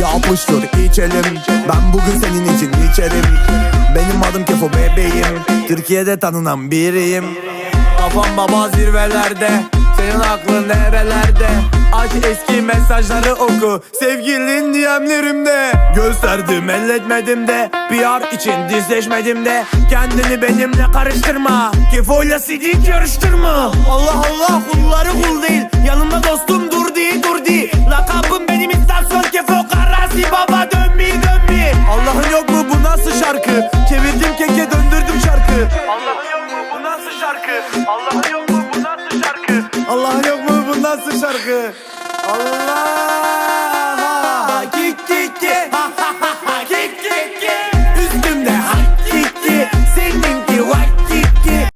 Yapıştır içelim. Ben bugün senin için içerim. Benim adım Kefo bebeğim. Türkiye'de tanınan biriyim. Kafam baba zirvelerde. Senin aklın nerelerde? Aç eski mesajları oku. Sevgilin DM'lerimde Gösterdim elletmedim de. PR için dizleşmedim de. Kendini benimle karıştırma. Kefo'yla sidik yarıştırma şarkı? Çevirdim keke döndürdüm şarkı. Allah'ın yok mu? Bu nasıl şarkı? Allah'ın yok mu? Bu nasıl şarkı? Allah'ın yok mu? Bu nasıl şarkı? Allah